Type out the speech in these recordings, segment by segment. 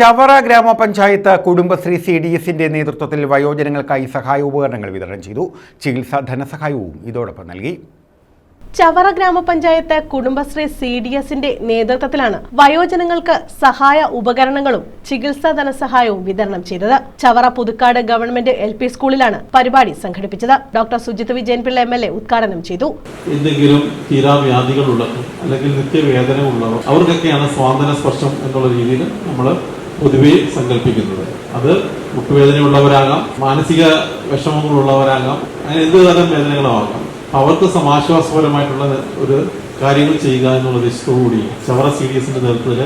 ചവറ ഗ്രാമപഞ്ചായത്ത് Kudumbashree C D എസിന്റെ നേതൃത്വത്തിൽ വയോജനങ്ങൾക്കായി സഹായ ഉപകരണങ്ങൾ വിതരണം ചെയ്തു. ചികിത്സാ ധനസഹായവും ഇതോടൊപ്പം നൽകി. ചവറ ഗ്രാമപഞ്ചായത്ത് കുടുംബശ്രീ സി ഡി എസിന്റെ നേതൃത്വത്തിലാണ് വയോജനങ്ങൾക്ക് സഹായ ഉപകരണങ്ങളും ചികിത്സാ ധനസഹായവും വിതരണം ചെയ്തത്. Chavara Puthukkad government L P സ്കൂളിലാണ് പരിപാടി സംഘടിപ്പിച്ചത്. Doctor Sujith Vijayanpillai M L A ഉദ്ഘാടനം ചെയ്തു. എന്തെങ്കിലും തീരാവ്യാധികളുള്ളവർ അല്ലെങ്കിൽ നിത്യവേദന ഉള്ളവർ അവർക്കൊക്കെയാണ് സ്വാതന്ത്ര്യ സ്പർശം എന്നുള്ള രീതിയിൽ നമ്മൾ പൊതുവെ സങ്കല്പിക്കുന്നത്. അത് മുട്ടുവേദനയുള്ളവരാകാം മാനസിക വിഷമങ്ങളുള്ളവരാകാം അങ്ങനെ എന്ത് തരം വേദനകളും ആകാം അവർക്ക് സമാശ്വാസപരമായിട്ടുള്ള ഒരു കാര്യങ്ങൾ ചെയ്യുക എന്നുള്ള ഉദ്ദേശത്തോടുകൂടി ചവറ സി ഡി എസിന്റെ നേതൃത്വത്തിൽ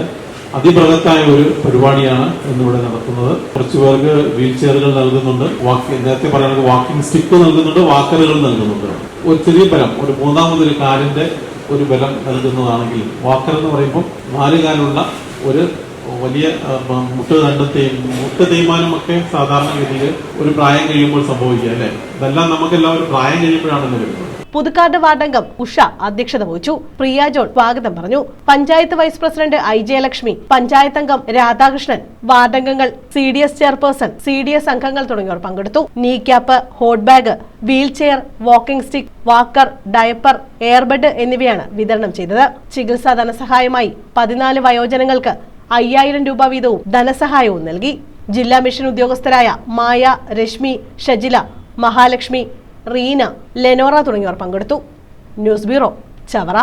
അതിബൃഹത്തായ ഒരു പരിപാടിയാണ് ഇന്നിവിടെ നടത്തുന്നത്. കുറച്ചു പേർക്ക് വീൽ ചെയറുകൾ നൽകുന്നുണ്ട്. വാക്കി നേരത്തെ പറയുന്നത് വാക്കിംഗ് സ്റ്റിക്ക് നൽകുന്നുണ്ട് വാക്കറുകൾ നൽകുന്നുണ്ട്. ഒരു ചെറിയ ബലം ഒരു മൂന്നാമതൊരു കാലിന്റെ ഒരു ബലം നൽകുന്നതാണെങ്കിൽ വാക്കർ എന്ന് പറയുമ്പോൾ നാല് കാലുള്ള ഒരു വലിയ മുട്ട് മുട്ട തേ മുട്ട് തേയ്മാനം ഒക്കെ സാധാരണഗതിയിൽ ഒരു പ്രായം കഴിയുമ്പോൾ സംഭവിക്കുക അല്ലെ? ഇതെല്ലാം നമുക്ക് എല്ലാവരും പ്രായം കഴിയുമ്പോഴാണ് വരുന്നത്. പുതുക്കാട് വാർഡംഗം ഉഷ അധ്യക്ഷത വഹിച്ചു. പ്രിയ ജോൺ സ്വാഗതം പറഞ്ഞു. Panchayat vice president I Jayalakshmi panchayat അംഗം Radhakrishnan വാർഡംഗങ്ങൾ C D S chairperson C D S അംഗങ്ങൾ തുടങ്ങിയവർ പങ്കെടുത്തു. Knee cap hot bag wheel chair walking stick walker diaper airbed എന്നിവയാണ് വിതരണം ചെയ്തത്. ചികിത്സാ ധനസഹായമായി പതിനാല് വയോജനങ്ങൾക്ക് അയ്യായിരം രൂപ വീതവും ധനസഹായവും നൽകി. ജില്ലാ മിഷൻ ഉദ്യോഗസ്ഥരായ മായ രശ്മി ഷജില മഹാലക്ഷ്മി റീന ലെനോറ തുടങ്ങിയവർ പങ്കെടുത്തു. News bureau Chavara.